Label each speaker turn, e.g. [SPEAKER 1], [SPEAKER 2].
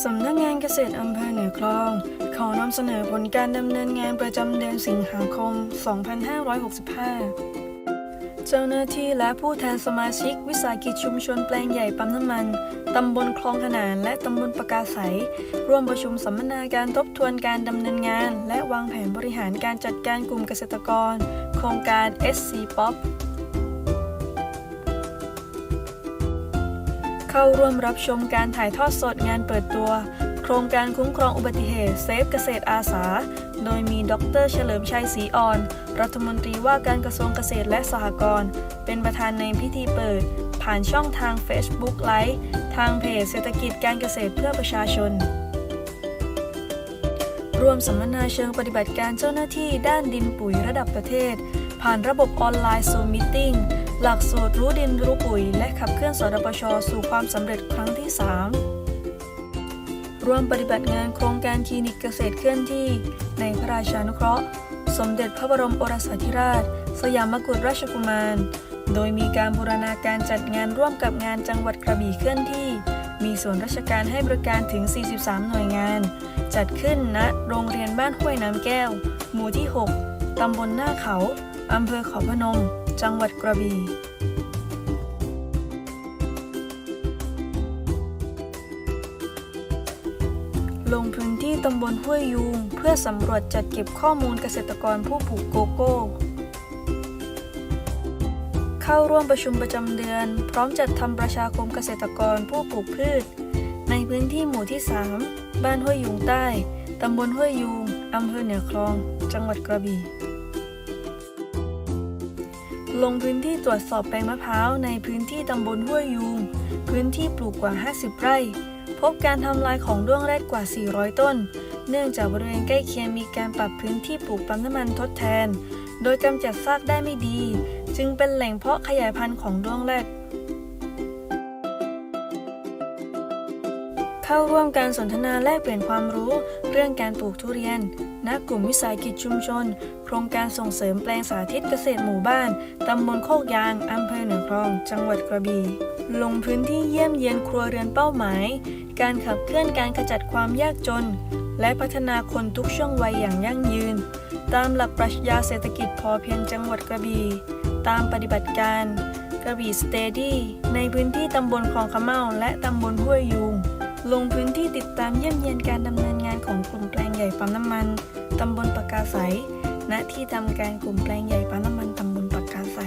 [SPEAKER 1] สำนักงานเกษตรอำเภอเหนือคลอง ขอนำเสนอผลการดำเนินงานประจำเดือนสิงหาคม 2565 เจ้าหน้าที่และผู้แทนสมาชิก วิสาหกิจชุมชนแปลงใหญ่ปั๊มน้ำมัน ตำบลคลองขนาน และตำบลปากาใสร่วมประชุมสัมมนาการทบทวนการดำเนินงาน และวางแผนบริหารการจัดการกลุ่มเกษตรกร โครงการ SC POP เข้าร่วมรับชมการถ่ายทอดสดงานเปิดตัว โครงการคุ้มครองอุบัติเหตุเซฟเกษตรอาสา โดยมีดรเฉลิมชัยศรีอ่อน รัฐมนตรีว่าการกระทรวงเกษตรและสหกรณ์เป็นประธานในพิธีเปิด ผ่านช่องทาง Facebook ไลฟ์ทางเพจเศรษฐกิจการเกษตรเพื่อประชาชนร่วมสัมมนาเชิงปฏิบัติการเจ้าหน้าที่ด้านดินปุ๋ยระดับประเทศ ผ่านระบบออนไลน์ Zoom Meeting หลักสูตรรู้ดินรู้ปุ๋ย และขับเคลื่อนสดปชสู่ความสำเร็จครั้งที่ 3 ร่วมปฏิบัติงานโครงการคลินิกเกษตรเคลื่อนที่ ในพระราชานุเคราะห์ สมเด็จพระบรมโอรสาธิราช สยามกุฎราชกุมาร โดยมีการบูรณาการจัดงานร่วมกับงานจังหวัดกระบี่เคลื่อนที่ มีส่วนราชการให้บริการถึง 43 หน่วยงาน จัดขึ้นณโรงเรียนบ้านห้วยน้ำแก้ว หมู่ที่ 6ตำบลหน้าเขาอำเภอเขาพนม จังหวัดกระบี่ลงพื้นที่ตำบลห้วยยูงเพื่อสำรวจจัดเก็บข้อมูลเกษตรกรผู้ปลูกโกโก้ เข้าร่วมประชุมประจำเดือน พร้อมจัดทำประชาคมเกษตรกรผู้ปลูกพืช ในพื้นที่หมู่ที่ 3 บ้านห้วยยูงใต้ ตำบลห้วยยูงอำเภอเหนือคลอง จังหวัดกระบี่ ลงพื้นที่ตรวจสอบแปลงมะพร้าวในพื้นที่ตำบลห้วยยูงพื้นที่ปลูกกว่า 50 ไร่ พบการทำลายของด้วงแรดกว่า 400 ต้น เนื่องจากบริเวณใกล้เคียงมีการปรับพื้นที่ปลูกปั๊มน้ำมันทดแทน โดยกำจัดซากได้ไม่ดี จึงเป็นแหล่งเพาะขยายพันธุ์ของด้วงแรด เข้าร่วมการสนทนาแลกเปลี่ยนความรู้ เรื่องการปลูกทุเรียน ณ กลุ่มวิสาหกิจชุมชน โครงการส่งเสริมแปลงสาธิตเกษตรหมู่บ้าน ตำบลโคกยาง อำเภอเหนือคลอง จังหวัดกระบี่ ลงพื้นที่เยี่ยมเยียนครัวเรือนเป้าหมาย การขับเคลื่อนการขจัดความยากจน และพัฒนาคนทุกช่วงวัยอย่างยั่งยืน ตามหลักปรัชญาเศรษฐกิจพอเพียงจังหวัดกระบี่ตามปฏิบัติการกระบี่สเตดี้ในพื้นที่ตำบลคลองขะเมาและตำบลห้วยยูง ลงพื้นที่ติดตามเยี่ยมเยียนการดำเนินงานของกลุ่มแปลงใหญ่ปั๊มน้ำมันตำบลปากกาใส ณ ที่ทำการกลุ่มแปลงใหญ่ปั๊มน้ำมันตำบลปากาใส